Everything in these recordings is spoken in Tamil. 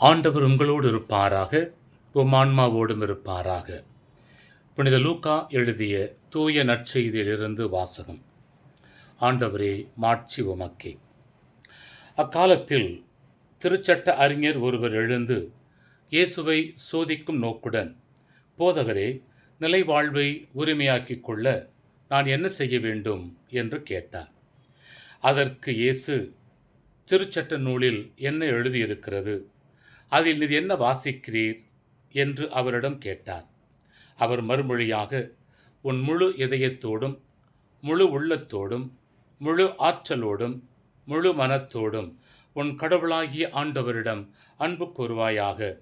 ஆண்டவர் உங்களோடு இருப்பாராக உம் ஆன்மாவோடும் இருப்பாராக. புனித லூக்கா எழுதிய தூய நற்செய்தியிலிருந்து வாசகம். ஆண்டவரே மாட்சி உமக்கே. அக்காலத்தில் திருச்சட்ட அறிஞர் ஒருவர் எழுந்து இயேசுவை சோதிக்கும் நோக்குடன் போதகரே நிலை வாழ்வை உரிமையாக்கிக் கொள்ள நான் என்ன செய்ய வேண்டும்? என்று கேட்டார். அதற்கு இயேசு திருச்சட்ட நூலில் என்ன எழுதியிருக்கிறது? அதில் நீர் என்ன வாசிக்கிறீர்? என்று அவரிடம் கேட்டார் அவர் மறுமொழியாக உன் முழு இதயத்தோடும் முழு உள்ளத்தோடும் முழு ஆற்றலோடும் முழு மனத்தோடும் உன் கடவுளாகிய ஆண்டவரிடம் அன்பு கூறுவாயாக.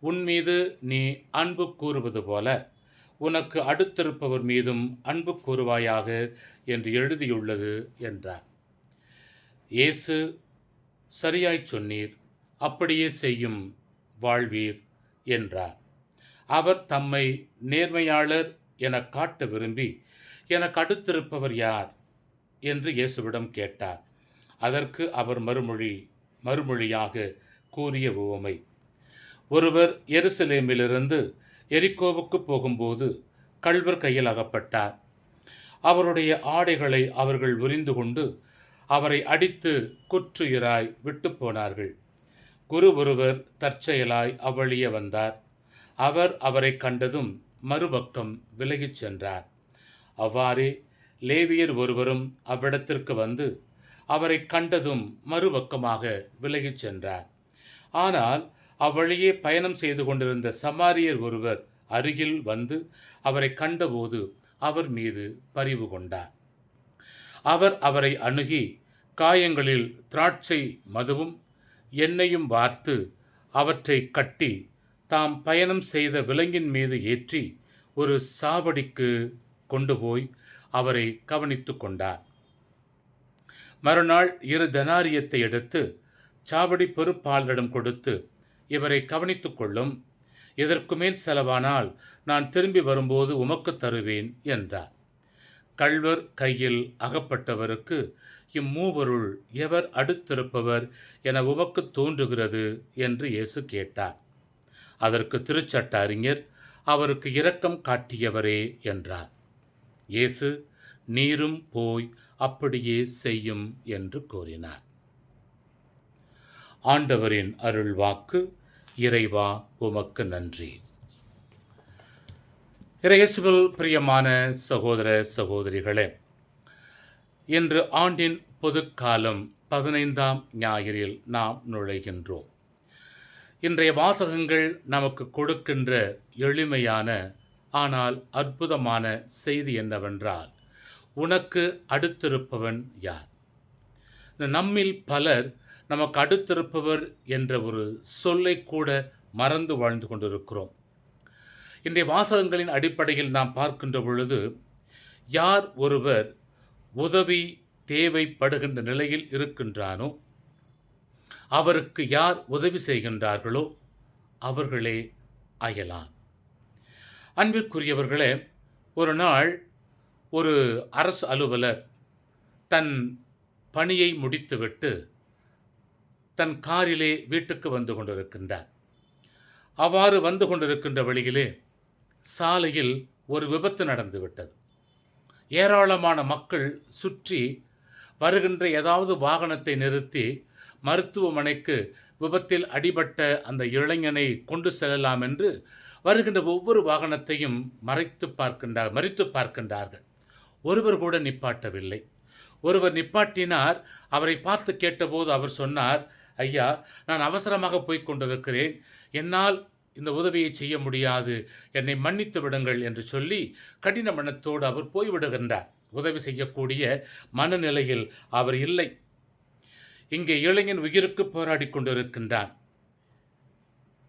உன் மீது நீ அன்பு கூறுவது போல உனக்கு அடுத்திருப்பவர் மீதும் அன்பு கூறுவாயாக என்று எழுதியுள்ளது என்றார். இயேசு சரியாய்ச் சொன்னீர். அப்படியே செய்யும் வாழ்வீர் என்றார். அவர் தம்மை நேர்மையாளர் என காட்ட விரும்பி எனக்கு அடுத்திருப்பவர் யார்? என்று இயேசுவிடம் கேட்டார். அதற்கு அவர் மறுமொழி மறுமொழியாக கூறிய உவமை ஒருவர் எருசலேமிலிருந்து எரிக்கோவுக்கு போகும்போது கள்வர் கையில் அகப்பட்டார். அவருடைய ஆடைகளை அவர்கள் உரிந்து கொண்டு அவரை அடித்து குற்றுயிராய் விட்டு போனார்கள். குரு ஒருவர் தற்செயலாய் அவ்வழியே வந்தார். அவர் அவரை கண்டதும் மறுபக்கம் விலகிச் சென்றார். அவ்வாறே லேவியர் ஒருவரும் அவ்விடத்திற்கு வந்து அவரை கண்டதும் மறுபக்கமாக விலகிச் சென்றார். ஆனால் அவ்வழியே பயணம் செய்து கொண்டிருந்த சமாரியர் ஒருவர் அருகில் வந்து அவரை கண்டபோது அவர் மீது பரிவு கொண்டார். அவர் அவரை அணுகி காயங்களில் திராட்சை மதுவும் எண்ணெயும் வார்த்து அவற்றை கட்டி தாம் பயணம் செய்த விலங்கின் மீது ஏற்றி ஒரு சாவடிக்கு கொண்டு போய் அவரை கவனித்து கொண்டார். மறுநாள் இரு தனாரியத்தை எடுத்து சாவடி பொறுப்பாளரிடம் கொடுத்து இவரை கவனித்துக் கொள்ளும். இதற்கு மேல் செலவானால் நான் திரும்பி வரும்போது உமக்கு தருவேன் என்றார். கள்வர் கையில் அகப்பட்டவருக்கு இம்மூவருள் எவர் அடுத்திருப்பவர் என உமக்கு தோன்றுகிறது என்று இயேசு கேட்டார். அதற்கு திருச்சட்ட அறிஞர் அவருக்கு இரக்கம் காட்டியவரே என்றார். இயேசு நீரும் போய் அப்படியே செய்யும் என்று கூறினார். ஆண்டவரின் அருள் வாக்கு இறைவா உமக்கு நன்றி. இறையேசுவில் பிரியமான சகோதர சகோதரிகளே இன்று ஆண்டின் பொதுக்காலம் பதினைந்தாம் ஞாயிறில் நாம் நுழைகின்றோம். இன்றைய வாசகங்கள் நமக்கு கொடுக்கின்ற எளிமையான ஆனால் அற்புதமான செய்தி என்னவென்றால் உனக்கு அடுத்திருப்பவன் யார்? நம்மில் பலர் நமக்கு அடுத்திருப்பவர் என்ற ஒரு சொல்லை கூட மறந்து வாழ்ந்து கொண்டிருக்கிறோம். இன்றைய வாசகங்களின் அடிப்படையில் நாம் பார்க்கின்ற பொழுது யார் ஒருவர் உதவி தேவைப்படுகின்ற நிலையில் இருக்கின்றானோ? அவருக்கு யார் உதவி செய்கின்றார்களோ அவர்களே அயலான். அன்பிற்குரியவர்களே ஒரு நாள் ஒரு அரசு அலுவலர் தன் பணியை முடித்துவிட்டு தன் காரிலே வீட்டுக்கு வந்து கொண்டிருக்கின்றார். அவ்வாறு வந்து கொண்டிருக்கின்ற வழியிலே சாலையில் ஒரு விபத்து நடந்துவிட்டது. ஏராளமான மக்கள் சுற்றி வருகின்ற ஏதாவது வாகனத்தை நிறுத்தி மருத்துவமனைக்கு விபத்தில் அடிபட்ட அந்த இளைஞனை கொண்டு செல்லலாம் என்று வருகின்ற ஒவ்வொரு வாகனத்தையும் மறைத்து பார்க்கின்றார் மறித்து பார்க்கின்றார்கள். ஒருவர் கூட நிப்பாட்டவில்லை. ஒருவர் நிப்பாட்டினார் அவரை பார்த்து கேட்டபோது அவர் சொன்னார் ஐயா நான் அவசரமாக போய்க் கொண்டிருக்கிறேன். என்னால் இந்த உதவியை செய்ய முடியாது. என்னை மன்னித்து விடுங்கள் என்று சொல்லி கடின மனத்தோடு அவர் போய்விடுகின்றார் உதவி செய்யக்கூடிய மனநிலையில் அவர் இல்லை. இங்கே இளைஞன் உயிருக்கு போராடி கொண்டிருக்கின்றான்.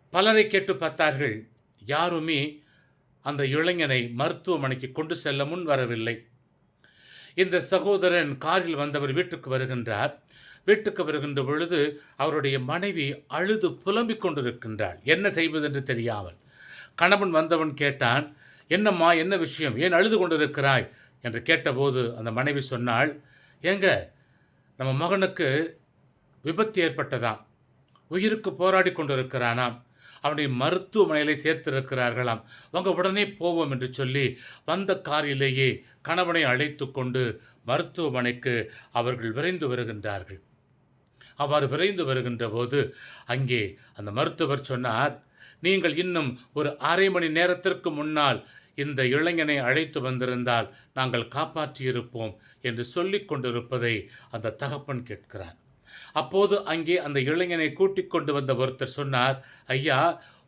பலரை கேட்டு பார்த்தார்கள். யாருமே அந்த இளைஞனை மருத்துவமனைக்கு கொண்டு செல்ல முன் வரவில்லை. இந்த சகோதரன் காரில் வந்தவர் வீட்டுக்கு வருகின்றார். வீட்டுக்கு வருகின்ற பொழுது அவருடைய மனைவி அழுது புலம்பிக் கொண்டிருக்கின்றாள். என்ன செய்வதென்று தெரியாமல்? கணவன் வந்தவன் கேட்டான் என்னம்மா என்ன விஷயம்? ஏன் அழுது கொண்டிருக்கிறாய்? என்று கேட்டபோது அந்த மனைவி சொன்னாள் ஏங்க நம்ம மகனுக்கு விபத்து ஏற்பட்டதாம். உயிருக்கு போராடி கொண்டிருக்கிறானாம். அவனை மருத்துவமனையில் சேர்த்திருக்கிறார்களாம். அவங்க உடனே போவோம் என்று சொல்லி வந்த காரிலேயே கணவனை அழைத்து கொண்டு மருத்துவமனைக்கு அவர்கள் விரைந்து வருகின்றார்கள். அவ்வாறு விரைந்து வருகின்ற போது அங்கே அந்த மருத்துவர் சொன்னார் நீங்கள் இன்னும் ஒரு அரை மணி நேரத்திற்கு முன்னால் இந்த இளைஞனை அழைத்து வந்திருந்தால் நாங்கள் காப்பாற்றியிருப்போம் என்று சொல்லிக் கொண்டிருப்பதை அந்த தகப்பன் கேட்கிறான் அப்போது அங்கே அந்த இளைஞனை கூட்டிக் கொண்டு வந்த ஒருத்தர் சொன்னார் ஐயா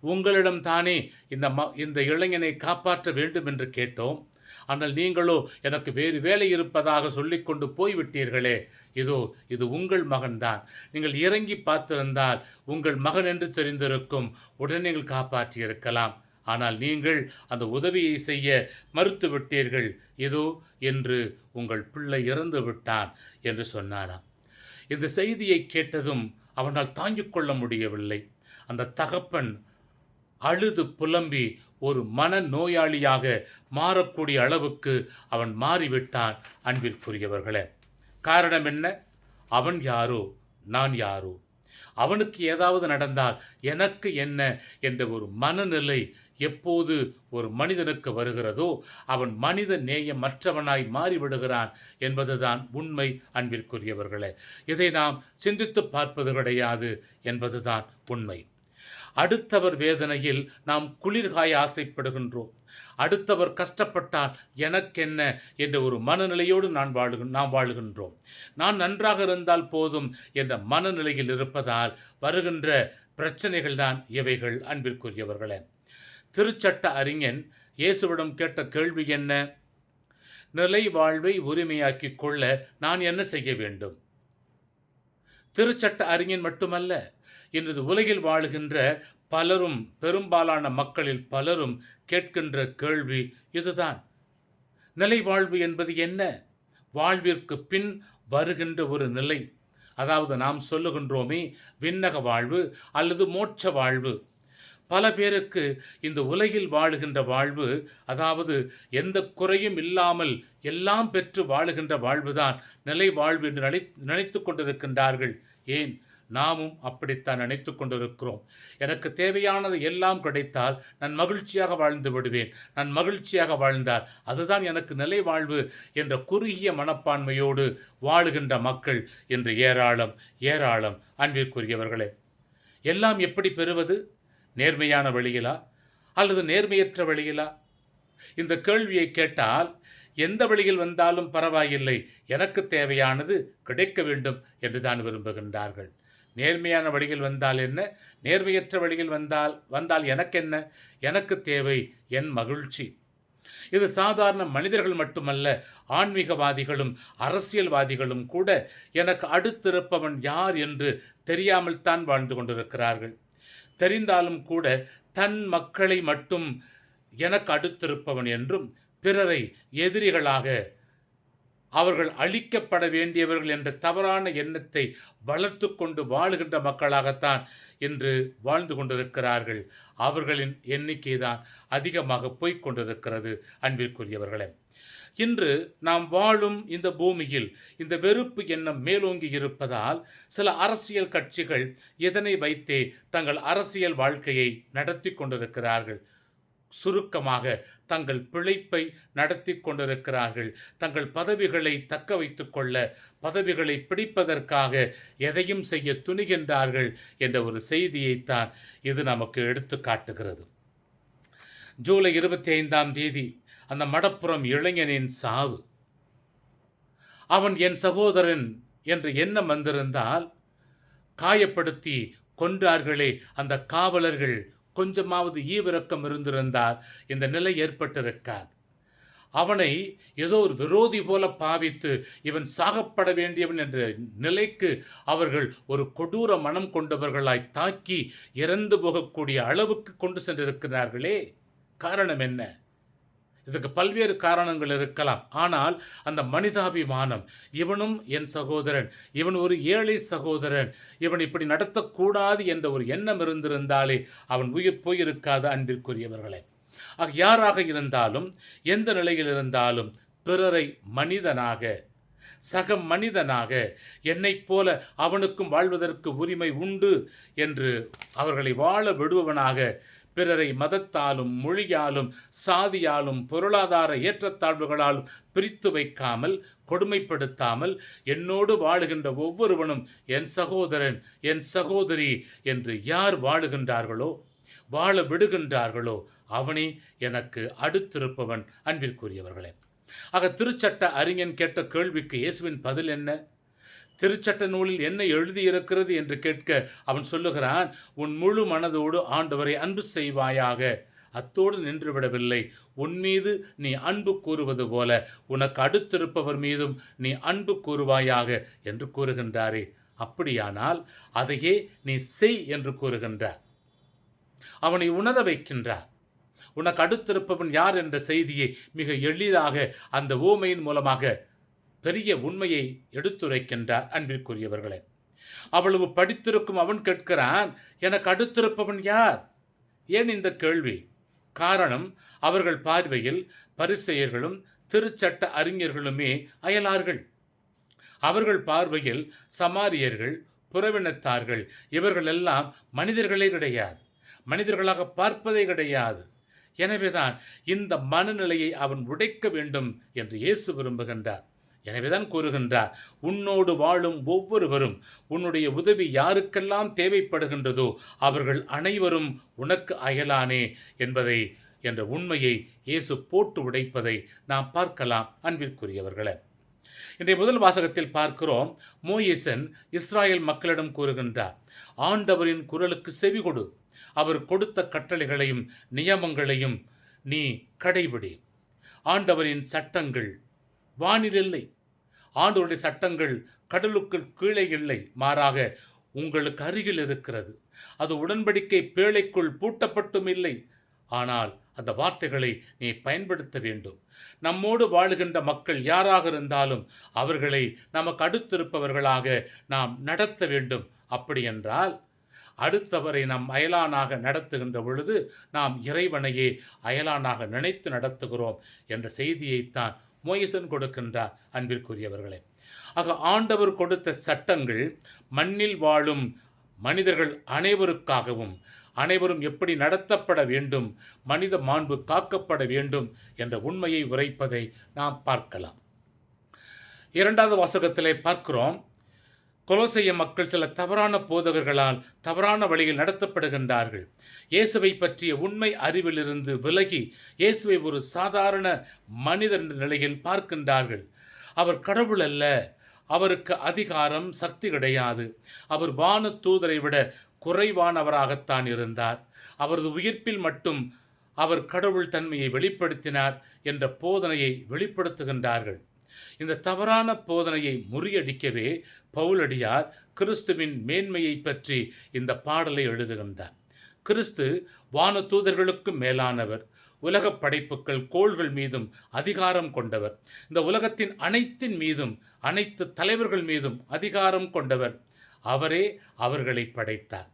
உங்களிடம் தானே இந்த ம இந்த இளைஞனை காப்பாற்ற வேண்டும் என்று கேட்டோம். ஆனால் நீங்களோ எனக்கு வேறு வேலை இருப்பதாக சொல்லிக்கொண்டு போய்விட்டீர்களே இதோ இது உங்கள் மகன்தான். நீங்கள் இறங்கி பார்த்திருந்தால் உங்கள் மகன் என்று தெரிந்திருக்கும். உடனே நீங்கள் காப்பாற்றியிருக்கலாம். ஆனால் நீங்கள் அந்த உதவியை செய்ய மறுத்து விட்டீர்கள் இதோ என்று உங்கள் பிள்ளை இறந்து விட்டான் என்று சொன்னாராம். இந்த செய்தியை கேட்டதும் அவனால் தாங்கிக் கொள்ள முடியவில்லை. அந்த தகப்பன் அழுது புலம்பி ஒரு மன நோயாளியாக மாறக்கூடிய அளவுக்கு அவன் மாறிவிட்டான். அன்பிற்குரியவர்களே காரணம் என்ன? அவன் யாரோ? நான் யாரோ? அவனுக்கு ஏதாவது நடந்தால் எனக்கு என்ன என்ற ஒரு மனநிலை எப்போது ஒரு மனிதனுக்கு வருகிறதோ அவன் மனித நேயமற்றவனாய் மாறிவிடுகிறான் என்பதுதான் உண்மை அன்பிற்குரியவர்களே. இதை நாம் சிந்தித்து பார்ப்பது கிடையாது என்பதுதான் உண்மை. அடுத்தவர் வேதனையில் நாம் குளிர்காய ஆசைப்படுகின்றோம். அடுத்தவர் கஷ்டப்பட்டால் எனக்கென்ன? என்ற ஒரு மனநிலையோடு நான் வாழு நாம் வாழுகின்றோம். நான் நன்றாக இருந்தால் போதும் என்ற மனநிலையில் இருப்பதால் வருகின்ற பிரச்சனைகள் தான் இவைகள் அன்பிற்குரியவர்களே. திருச்சட்ட அறிஞன் இயேசுவிடம் கேட்ட கேள்வி என்ன? நிலை வாழ்வை உரிமையாக்கிக் கொள்ள நான் என்ன செய்ய வேண்டும்? திருச்சட்ட அறிஞன் மட்டுமல்ல இன்றது உலகில் வாழுகின்ற பலரும் பெரும்பாலான மக்களில் பலரும் கேட்கின்ற கேள்வி இதுதான். நிலை வாழ்வு என்பது என்ன? வாழ்விற்கு பின் வருகின்ற ஒரு நிலை. அதாவது நாம் சொல்லுகின்றோமே விண்ணக வாழ்வு அல்லது மோட்ச வாழ்வு. பல பேருக்கு இந்த உலகில் வாழுகின்ற வாழ்வு அதாவது எந்த குறையும் இல்லாமல் எல்லாம் பெற்று வாழுகின்ற வாழ்வுதான் நிலை வாழ்வு என்று நினை நினைத்து கொண்டிருக்கின்றார்கள். ஏன்? நாமும் அப்படித்தான் நினைத்து கொண்டிருக்கிறோம். எனக்கு தேவையானது எல்லாம் கிடைத்தால் நான் மகிழ்ச்சியாக வாழ்ந்து விடுவேன். நான் மகிழ்ச்சியாக வாழ்ந்தால் அதுதான் எனக்கு நிலை வாழ்வு என்ற குறுகிய மனப்பான்மையோடு வாழுகின்ற மக்கள் என்று ஏராளம் ஏராளம் அன்பிற்குரியவர்களே. எல்லாம் எப்படி பெறுவது? நேர்மையான வழியிலா? அல்லது நேர்மையற்ற வழியிலா? இந்த கேள்வியை கேட்டால் எந்த வழியில் வந்தாலும் பரவாயில்லை. எனக்கு தேவையானது கிடைக்க வேண்டும் என்று தான் விரும்புகின்றார்கள். நேர்மையான வழியில் வந்தால் என்ன? நேர்மையற்ற வழியில் வந்தால் வந்தால் எனக்கென்ன? எனக்கு தேவை என் மகிழ்ச்சி. இது சாதாரண மனிதர்கள் மட்டுமல்ல ஆன்மீகவாதிகளும் அரசியல்வாதிகளும் கூட எனக்கு அடுத்திருப்பவன் யார் என்று தெரியாமல் தான் வாழ்ந்து கொண்டிருக்கிறார்கள். தெரிந்தாலும் கூட தன் மக்களை மட்டும் எனக்கு அடுத்திருப்பவன் என்றும் பிறரை எதிரிகளாக அவர்கள் அழிக்கப்பட வேண்டியவர்கள் என்ற தவறான எண்ணத்தை வளர்த்து கொண்டு வாழுகின்ற மக்களாகத்தான் இன்று வாழ்ந்து கொண்டிருக்கிறார்கள். அவர்களின் எண்ணிக்கை தான் அதிகமாக போய்க் கொண்டிருக்கிறது அன்பிற்குரியவர்களே. இன்று நாம் வாழும் இந்த பூமியில் இந்த வெறுப்பு எண்ணம் மேலோங்கி இருப்பதால் சில அரசியல் கட்சிகள் இதனை வைத்தே தங்கள் அரசியல் வாழ்க்கையை நடத்தி கொண்டிருக்கிறார்கள்? சுருக்கமாக தங்கள் பிழைப்பை நடத்தி கொண்டிருக்கிறார்கள். தங்கள் பதவிகளை தக்க வைத்துக் கொள்ள பதவிகளை பிடிப்பதற்காக எதையும் செய்ய துணிகின்றார்கள் என்ற ஒரு செய்தியைத்தான் இது நமக்கு எடுத்து காட்டுகிறது. ஜூலை இருபத்தி ஐந்தாம் தேதி அந்த மடப்புறம் இளைஞனின் சாவு. அவன் என் சகோதரன் என்று எண்ணம் வந்திருந்தால் காயப்படுத்தி கொன்றார்களே அந்த காவலர்கள் கொஞ்சமாவது ஈவிரக்கம் இருந்திருந்தால் இந்த நிலை ஏற்பட்டிருக்காது. அவனை ஏதோ ஒரு விரோதி போல பாவித்து இவன் சாகப்பட வேண்டியவன் என்ற நிலைக்கு அவர்கள் ஒரு கொடூர மனம் கொண்டவர்களாய் தாக்கி இறந்து போகக்கூடிய அளவுக்கு கொண்டு சென்றிருக்கிறார்களே. காரணம் என்ன? இதுக்கு பல்வேறு காரணங்கள் இருக்கலாம். ஆனால் அந்த மனிதாபிமானம் இவனும் என் சகோதரன் இவன் ஒரு ஏழை சகோதரன் இவன் இப்படி நடத்தக்கூடாது என்ற ஒரு எண்ணம் இருந்திருந்தாலே அவன் உயிர் போயிருக்காத அன்பிற்குரியவர்களே. ஆக யாராக இருந்தாலும் எந்த நிலையில் இருந்தாலும் பிறரை மனிதனாக சக மனிதனாக என்னைப் போல அவனுக்கும் வாழ்வதற்கு உரிமை உண்டு என்று அவர்களை வாழ விடுபவனாக பிறரை மதத்தாலும் மொழியாலும் சாதியாலும் பொருளாதார ஏற்றத்தாழ்வுகளாலும் பிரித்து வைக்காமல் கொடுமைப்படுத்தாமல் என்னோடு வாழுகின்ற ஒவ்வொருவனும் என் சகோதரன் என் சகோதரி என்று யார் வாழுகின்றார்களோ வாழ விடுகின்றார்களோ அவனே எனக்கு அடுத்திருப்பவன். அன்பிற்குரியவர்களே ஆக திருச்சட்ட அறிஞன் கேட்ட கேள்விக்கு இயேசுவின் பதில் என்ன? திருச்சட்ட நூலில் என்ன எழுதியிருக்கிறது என்று கேட்க அவன் சொல்லுகிறான் உன் முழு மனதோடு ஆண்டவரை அன்பு செய்வாயாக. அத்தோடு நின்று விடவில்லை உன் மீது நீ அன்பு கூறுவது போல. உனக்கு அடுத்திருப்பவர் மீதும் நீ அன்பு கூறுவாயாக என்று கூறுகின்றாரே. அப்படியானால் அதையே நீ செய் என்று கூறுகின்றார். அவனை உணர வைக்கின்றார். உனக்கு அடுத்திருப்பவன் யார் என்ற செய்தியை மிக எளிதாக அந்த ஓமையின் மூலமாக பெரிய உண்மையை எடுத்துரைக்கின்றார் அன்பிற்குரியவர்களே. அவ்வளவு படித்திருக்கும் அவன் கேட்கிறான் எனக்கு அடுத்திருப்பவன் யார்? ஏன் இந்த கேள்வி? காரணம் அவர்கள் பார்வையில் பரிசெயர்களும் திருச்சட்ட அறிஞர்களுமே அயலார்கள். அவர்கள் பார்வையில் சமாரியர்கள் புறவினத்தார்கள் இவர்கள் எல்லாம் மனிதர்களே கிடையாது மனிதர்களாக பார்ப்பதே கிடையாது. எனவேதான் இந்த மனநிலையை அவன் உடைக்க வேண்டும் என்று இயேசு விரும்புகின்றார். எனவேதான் கூறுகின்றார் உன்னோடு வாழும் ஒவ்வொருவரும் உன்னுடைய உதவி யாருக்கெல்லாம் தேவைப்படுகின்றதோ அவர்கள் அனைவரும் உனக்கு அயலானே என்பதை என்ற உண்மையை இயேசு போட்டு உடைப்பதை நாம் பார்க்கலாம் அன்பிற்குரியவர்களே. இன்றைய முதல் வாசகத்தில் பார்க்கிறோம் மோயிசன் இஸ்ராயல் மக்களிடம் கூறுகின்றார் ஆண்டவரின் குரலுக்கு செவி கொடு அவர் கொடுத்த கட்டளைகளையும் நியமங்களையும் நீ கடைபிடி ஆண்டவரின் சட்டங்கள் வானிலில்லை ஆண்டோருடைய சட்டங்கள் கடலுக்குள் கீழே இல்லை. மாறாக உங்களுக்கு அருகில் இருக்கிறது. அது உடன்படிக்கை பேழைக்குள் பூட்டப்பட்டும் இல்லை. ஆனால் அந்த வார்த்தைகளை நீ பயன்படுத்த வேண்டும். நம்மோடு வாழுகின்ற மக்கள் யாராக இருந்தாலும் அவர்களை நமக்கு அடுத்திருப்பவர்களாக நாம் நடத்த வேண்டும். அப்படி என்றால் அடுத்தவரை நம் அயலானாக நடத்துகின்ற பொழுது நாம் இறைவனையே அயலானாக நினைத்து நடத்துகிறோம் என்ற செய்தியைத்தான் மோயசன் கொடுக்கின்றார் அன்பிற்குரியவர்களே. ஆக ஆண்டவர் கொடுத்த சட்டங்கள் மண்ணில் வாழும் மனிதர்கள் அனைவருக்காகவும் அனைவரும் எப்படி நடத்தப்பட வேண்டும் மனித மாண்பு காக்கப்பட வேண்டும் என்ற உண்மையை உரைப்பதை நாம் பார்க்கலாம். இரண்டாவது வாசகத்திலே பார்க்கிறோம். கொலோசைய மக்கள் சில தவறான போதகர்களால் தவறான வழியில் நடத்தப்படுகின்றார்கள். இயேசுவை பற்றிய உண்மை அறிவிலிருந்து விலகி இயேசுவை ஒரு சாதாரண மனிதன் என்ற நிலையில் பார்க்கின்றார்கள். அவர் கடவுள் அல்ல. அவருக்கு அதிகாரம் சக்தி கிடையாது. அவர் வான தூதரை விட குறைவானவராகத்தான் இருந்தார். அவரது உயிர்ப்பில் மட்டும் அவர் கடவுள் தன்மையை வெளிப்படுத்தினார் என்ற போதனையை வெளிப்படுத்துகின்றார்கள். இந்த தவறான போதனையை முறியடிக்கவே பவுலடியார் கிறிஸ்துவின் மேன்மையை பற்றி இந்த பாடலை எழுதுகின்றார். கிறிஸ்து வான தூதர்களுக்கு மேலானவர் உலக படைப்புகள் கோள்கள் மீதும் அதிகாரம் கொண்டவர் இந்த உலகத்தின் அனைத்தின் மீதும் அனைத்து தலைவர்கள் மீதும் அதிகாரம் கொண்டவர். அவரே அவர்களை படைத்தார்.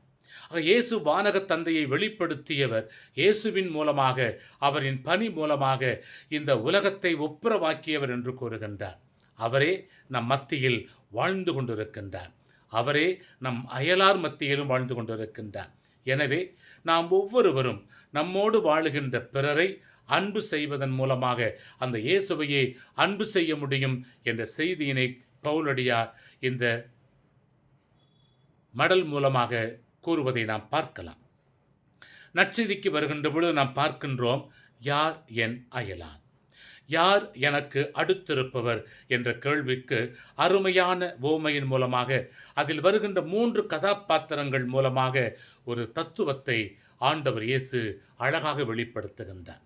இயேசு வானக தந்தையை வெளிப்படுத்தியவர் இயேசுவின் மூலமாக அவரின் பணி மூலமாக இந்த உலகத்தை ஒப்புரவாக்கியவர் என்று கூறுகின்றார். அவரே நம் மத்தியில் வாழ்ந்து கொண்டிருக்கின்றார். அவரே நம் அயலார் மத்தியிலும் வாழ்ந்து கொண்டிருக்கின்றார். எனவே நாம் ஒவ்வொருவரும் நம்மோடு வாழுகின்ற பிறரை அன்பு செய்வதன் மூலமாக அந்த இயேசுவையே அன்பு செய்ய முடியும் என்ற செய்தியினை பவுலடியார் இந்த மடல் மூலமாக கூறுவதை நாம் பார்க்கலாம். நற்செய்திக்கு வருகின்ற பொழுது நாம் பார்க்கின்றோம் யார் என் அயலான்? யார் எனக்கு அடுத்திருப்பவர்? என்ற கேள்விக்கு அருமையான ஓமையின் மூலமாக அதில் வருகின்ற மூன்று கதாபாத்திரங்கள் மூலமாக ஒரு தத்துவத்தை ஆண்டவர் இயேசு அழகாக வெளிப்படுத்துகின்றார்.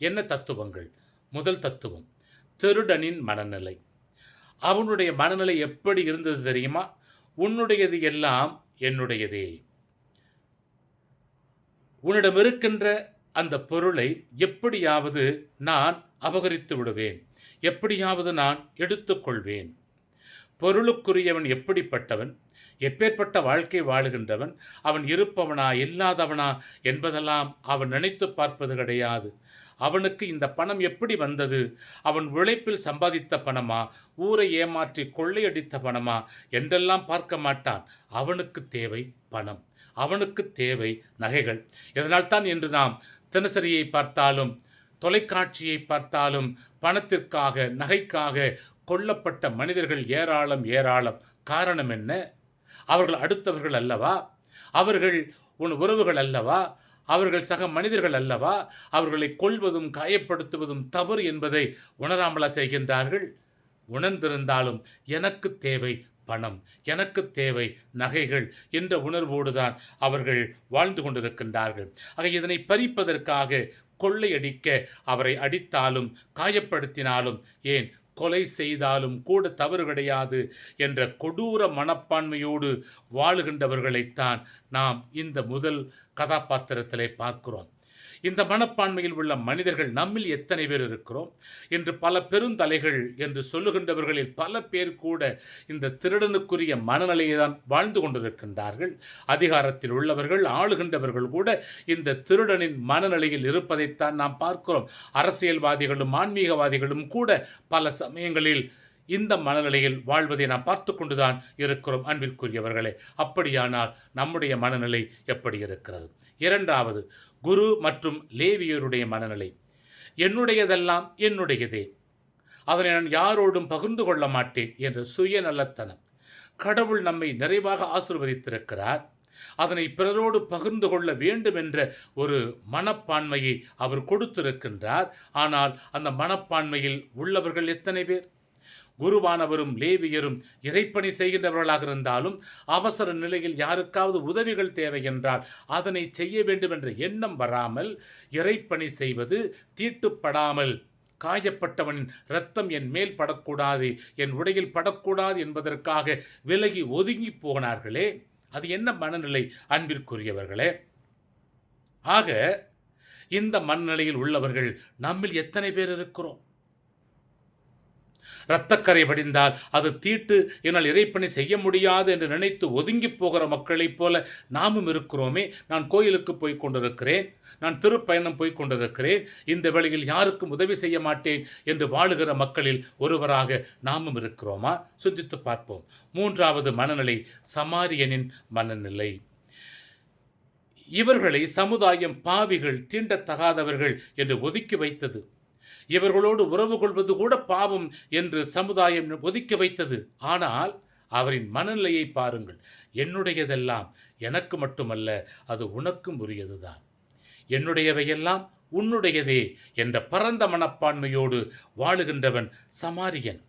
என்ன தத்துவங்கள்? முதல் தத்துவம் திருடனின் மனநிலை. அவனுடைய மனநிலை எப்படி இருந்தது தெரியுமா? உன்னுடையது எல்லாம் என்னுடையதே. உன்னிடம் இருக்கின்ற அந்த பொருளை எப்படியாவது நான் அபகரித்து விடுவேன். எப்படியாவது நான் எடுத்துக்கொள்வேன். பொருளுக்குரியவன் எப்படிப்பட்டவன்? எப்பேற்பட்ட வாழ்க்கை வாழுகின்றவன்? அவன் இருப்பவனா இல்லாதவனா என்பதெல்லாம் அவன் நினைத்து பார்ப்பது கிடையாது. அவனுக்கு இந்த பணம் எப்படி வந்தது? அவன் உழைப்பில் சம்பாதித்த பணமா? ஊரை ஏமாற்றி கொள்ளையடித்த பணமா? என்றெல்லாம் பார்க்க மாட்டான். அவனுக்கு தேவை பணம். அவனுக்கு தேவை நகைகள். இதனால்தான் இன்று நாம் தினசரியை பார்த்தாலும் தொலைக்காட்சியை பார்த்தாலும் பணத்திற்காக நகைக்காக கொல்லப்பட்ட மனிதர்கள் ஏராளம் ஏராளம். காரணம் என்ன? அவர்கள் அடுத்தவர்கள் அல்லவா? அவர்கள் உன் உறவுகள் அல்லவா? அவர்கள் சக மனிதர்கள் அல்லவா? அவர்களை கொல்வதும் காயப்படுத்துவதும் தவறு என்பதை உணராமலா செய்கின்றார்கள். உணர்ந்திருந்தாலும் எனக்கு தேவை பணம் எனக்கு தேவை நகைகள் என்ற உணர்வோடு தான் அவர்கள் வாழ்ந்து கொண்டிருக்கின்றார்கள். ஆக இதனை பறிப்பதற்காக கொள்ளையடிக்க அவரை அடித்தாலும் காயப்படுத்தினாலும் ஏன் கொலை செய்தாலும் கூட தவறு கிடையாது என்ற கொடூர மனப்பான்மையோடு வாழுகின்றவர்களைத்தான் நாம் இந்த முதல் கதாபாத்திரத்திலே பார்க்கிறோம். இந்த மனப்பான்மையில் உள்ள மனிதர்கள் நம்மில் எத்தனை பேர் இருக்கிறோம்? என்று பல பெருந்தலைகள் என்று சொல்லுகின்றவர்களில் பல பேர் கூட இந்த திருடனுக்குரிய மனநிலையை தான் வாழ்ந்து கொண்டிருக்கின்றார்கள். அதிகாரத்தில் உள்ளவர்கள் ஆளுகின்றவர்கள் கூட இந்த திருடனின் மனநிலையில் இருப்பதைத்தான் நாம் பார்க்கிறோம். அரசியல்வாதிகளும் ஆன்மீகவாதிகளும் கூட பல சமயங்களில் இந்த மனநிலையில் வாழ்வதை நாம் பார்த்து கொண்டுதான் இருக்கிறோம் அன்பிற்குரியவர்களே. அப்படியானால் நம்முடைய மனநிலை எப்படி இருக்கிறது? இரண்டாவது குரு மற்றும் லேவியருடைய மனநிலை. என்னுடையதெல்லாம் என்னுடையதே. அதனை நான் யாரோடும் பகிர்ந்து கொள்ள மாட்டேன் என்ற சுயநலத்தனம். கடவுள் நம்மை நிறைவாக ஆசிர்வதித்திருக்கிறார். அதனை பிறரோடு பகிர்ந்து கொள்ள வேண்டும் என்ற ஒரு மனப்பான்மையை அவர் கொடுத்திருக்கின்றார். ஆனால் அந்த மனப்பான்மையில் உள்ளவர்கள் எத்தனை பேர்? குருவானவரும் லேவியரும் இறைப்பணி செய்கின்றவர்களாக இருந்தாலும் அவசர நிலையில் யாருக்காவது உதவிகள் தேவை என்றால் அதனை செய்ய வேண்டும் என்ற எண்ணம் வராமல் இறைப்பணி செய்வது தீட்டுப்படாமல் காயப்பட்டவனின் இரத்தம் என் மேல் படக்கூடாது என் உடையில் படக்கூடாது என்பதற்காக விலகி ஒதுங்கி போனார்களே அது என்ன மனநிலை அன்பிற்குரியவர்களே? ஆக இந்த மனநிலையில் உள்ளவர்கள் நம்மில் எத்தனை பேர் இருக்கிறோம்? இரத்தக்கரை படிந்தால் அது தீட்டு என்னால் இறைப்பணி செய்ய முடியாது என்று நினைத்து ஒதுங்கி போகிற மக்களைப் போல நாமும் இருக்கிறோமே. நான் கோயிலுக்கு போய் கொண்டிருக்கிறேன். நான் திருப்பயணம் போய் கொண்டிருக்கிறேன். இந்த வேளையில் யாருக்கும் உதவி செய்ய மாட்டேன் என்று வாழுகிற மக்களில் ஒருவராக நாமும் இருக்கிறோமா? சிந்தித்து பார்ப்போம். மூன்றாவது மனநிலை சமாரியனின் மனநிலை. இவர்களை சமுதாயம் பாவிகள் தீண்டத்தகாதவர்கள் என்று ஒதுக்கி வைத்தது. இவர்களோடு உறவு கொள்வது கூட பாவம் என்று சமுதாயம் ஒதுக்கி வைத்தது. ஆனால் அவரின் மனநிலையை பாருங்கள். என்னுடையதெல்லாம் எனக்கு மட்டுமல்ல அது உனக்கும் உரியதுதான். என்னுடையவையெல்லாம் உன்னுடையதே என்ற பரந்த மனப்பான்மையோடு வாழுகின்றவன் சமாரியன்.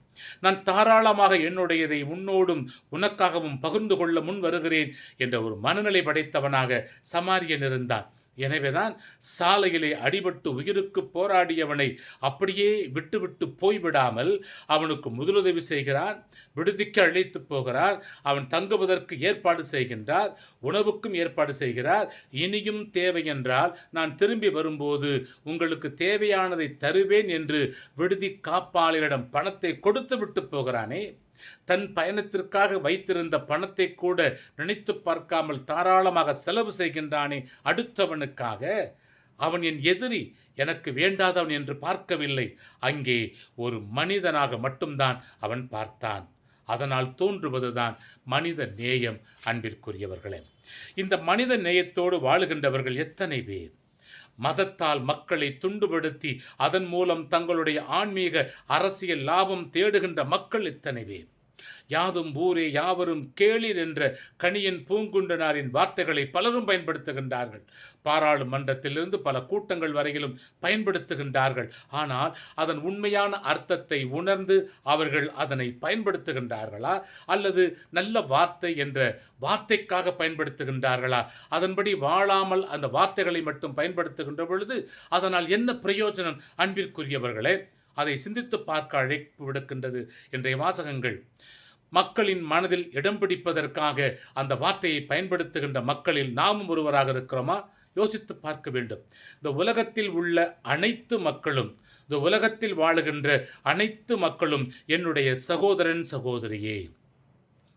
நான் தாராளமாக என்னுடையதை உன்னோடும் உனக்காகவும் பகிர்ந்து கொள்ள முன் வருகிறேன் என்ற ஒரு மனநிலை படைத்தவனாக சமாரியன் இருந்தான். எனவேதான் சாலையிலே அடிபட்டு உயிருக்கு போராடியவனை அப்படியே விட்டுவிட்டு போய்விடாமல் அவனுக்கு முதலுதவி செய்கிறான் விடுதிக்கு அழைத்து போகிறார் அவன் தங்குவதற்கு ஏற்பாடு செய்கின்றார் உணவுக்கும் ஏற்பாடு செய்கிறார். இனியும் தேவை என்றால் நான் திரும்பி வரும்போது உங்களுக்கு தேவையானதை தருவேன் என்று விடுதி காப்பாளரிடம் பணத்தை கொடுத்து விட்டு போகிறானே. தன் பயணத்திற்காக வைத்திருந்த பணத்தை கூட நினைத்து பார்க்காமல் தாராளமாக செலவு செய்கின்றானே அடுத்தவனுக்காக? அவன் என் எதிரி எனக்கு வேண்டாதவன் என்று பார்க்கவில்லை. அங்கே ஒரு மனிதனாக மட்டும்தான் அவன் பார்த்தான். அதனால் தோன்றுவதுதான் மனித நேயம் அன்பிற்குரியவர்களே. இந்த மனித நேயத்தோடு வாழுகின்றவர்கள் எத்தனை பேர்? மதத்தால் மக்களை துண்டுபடுத்தி அதன் மூலம் தங்களுடைய ஆன்மீக அரசியல் லாபம் தேடுகின்ற மக்கள் இத்தனை பேர். யாதும் ஊரே யாவரும் கேளிர் என்ற கணியன் பூங்குண்டனாரின் வார்த்தைகளை பலரும் பயன்படுத்துகின்றார்கள். பாராளுமன்றத்திலிருந்து பல கூட்டங்கள் வரையிலும் பயன்படுத்துகின்றார்கள். ஆனால் அதன் உண்மையான அர்த்தத்தை உணர்ந்து அவர்கள் அதனை பயன்படுத்துகின்றார்களா? அல்லது நல்ல வார்த்தை என்ற வார்த்தைக்காக பயன்படுத்துகின்றார்களா? அதன்படி வாழாமல் அந்த வார்த்தைகளை மட்டும் பயன்படுத்துகின்ற பொழுது அதனால் என்ன பிரயோஜனம்? அன்பிற்குரியவர்களே அதை சிந்தித்து பார்க்க அழைப்பு விடுக்கின்றது இன்றைய வாசகங்கள். மக்களின் மனதில் இடம் பிடிப்பதற்காக அந்த வார்த்தையை பயன்படுத்துகின்ற மக்களில் நாமும் ஒருவராக இருக்கிறோமா? யோசித்து பார்க்க வேண்டும். இந்த உலகத்தில் உள்ள அனைத்து மக்களும் இந்த உலகத்தில் வாழுகின்ற அனைத்து மக்களும் என்னுடைய சகோதரன் சகோதரியே.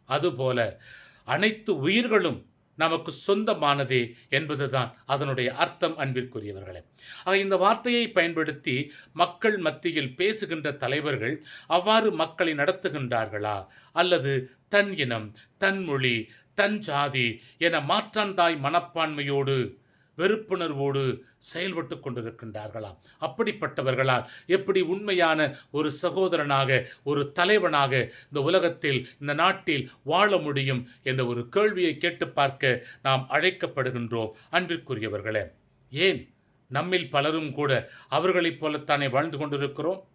அதுபோல அனைத்து உயிர்களும் நமக்கு சொந்தமானதே என்பதுதான் அதனுடைய அர்த்தம் அன்பிற்குரியவர்களே. ஆக இந்த வார்த்தையை பயன்படுத்தி மக்கள் மத்தியில் பேசுகின்ற தலைவர்கள் அவ்வாறு மக்களை நடத்துகின்றார்களா? அல்லது தன் இனம் தன் மொழி தன் ஜாதி என மாற்றாந்தாய் மனப்பான்மையோடு வெறுப்புணர்வோடு செயல்பட்டு கொண்டிருக்கின்றார்களாம். அப்படிப்பட்டவர்களால் எப்படி உண்மையான ஒரு சகோதரனாக ஒரு தலைவனாக இந்த உலகத்தில் இந்த நாட்டில் வாழ முடியும் என்ற ஒரு கேள்வியை கேட்டு பார்க்க நாம் அழைக்கப்படுகின்றோம். அன்பிற்குரியவர்களே ஏன் நம்மில் பலரும் கூட அவர்களைப் போலத்தானே வாழ்ந்து கொண்டிருக்கிறோம்?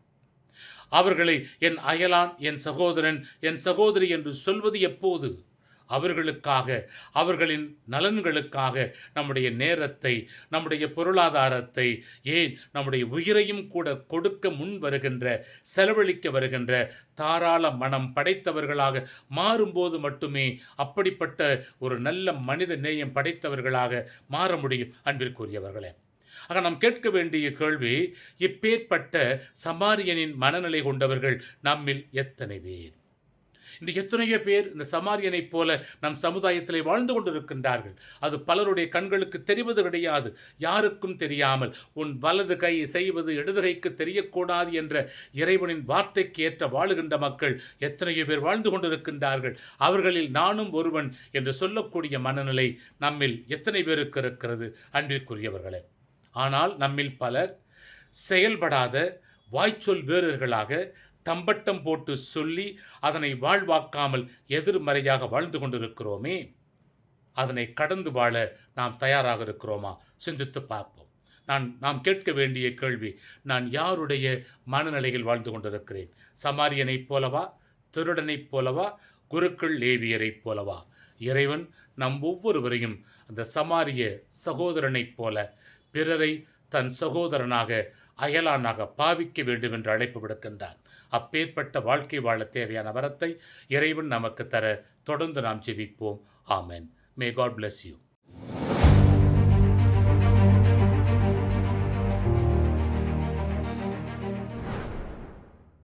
அவர்களை என் அயலான் என் சகோதரன் என் சகோதரி என்று சொல்வது எப்போது? அவர்களுக்காக அவர்களின் நலன்களுக்காக நம்முடைய நேரத்தை நம்முடைய பொருளாதாரத்தை ஏன் நம்முடைய உயிரையும் கூட கொடுக்க முன் வருகின்ற செலவழிக்க வருகின்ற தாராள மனம் படைத்தவர்களாக மாறும்போது மட்டுமே அப்படிப்பட்ட ஒரு நல்ல மனித நேயம் படைத்தவர்களாக மாற முடியும் அன்பிற்குரியவர்களே. ஆக நாம் கேட்க வேண்டிய கேள்வி இப்பேற்பட்ட சமாரியனின் மனநிலை கொண்டவர்கள் நம்மில் எத்தனை பேர்? இந்த எத்தனையோ பேர் இந்த சமாரியனைப் போல நம் சமுதாயத்திலே வாழ்ந்து கொண்டிருக்கின்றார்கள். அது பலருடைய கண்களுக்கு தெரிவது கிடையாது யாருக்கும் தெரியாமல். உன் வலது கை செய்வது இடது கைக்கு தெரியக்கூடாது என்ற இறைவனின் வார்த்தைக்கு ஏற்ற வாழுகின்ற மக்கள் எத்தனையோ பேர் வாழ்ந்து கொண்டிருக்கின்றார்கள். அவர்களில் நானும் ஒருவன் என்று சொல்லக்கூடிய மனநிலை நம்மில் எத்தனை பேருக்கு இருக்கிறது? அன்பிற்குரியவர்களே ஆனால் நம்மில் பலர் செயல்படாத வாய்ச்சொல் வீரர்களாக தம்பட்டம் போட்டு சொல்லி அதனை வாழ்வாக்காமல் எதிர்மறையாக வாழ்ந்து கொண்டிருக்கிறோமே அதனை கடந்து வாழ நாம் தயாராக இருக்கிறோமா? சிந்தித்து பார்ப்போம். நான் நாம் கேட்க வேண்டிய கேள்வி நான் யாருடைய மனநிலையில் வாழ்ந்து கொண்டிருக்கிறேன்? சமாரியனைப் போலவா? திருடனைப் போலவா? குருக்கள் லேவியரைப் போலவா? இறைவன் நம் ஒவ்வொருவரையும் அந்த சமாரிய சகோதரனைப் போல பிறரை தன் சகோதரனாக அயலானாக பாவிக்க வேண்டும் என்று அழைப்பு விடுக்கின்றான் அப்பேற்பட்ட வாழ்க்கை வாழ தேவையான வரத்தை இறைவன் நமக்கு தர தொடர்ந்து நாம் ஜெபிப்போம். ஆமென். May God bless you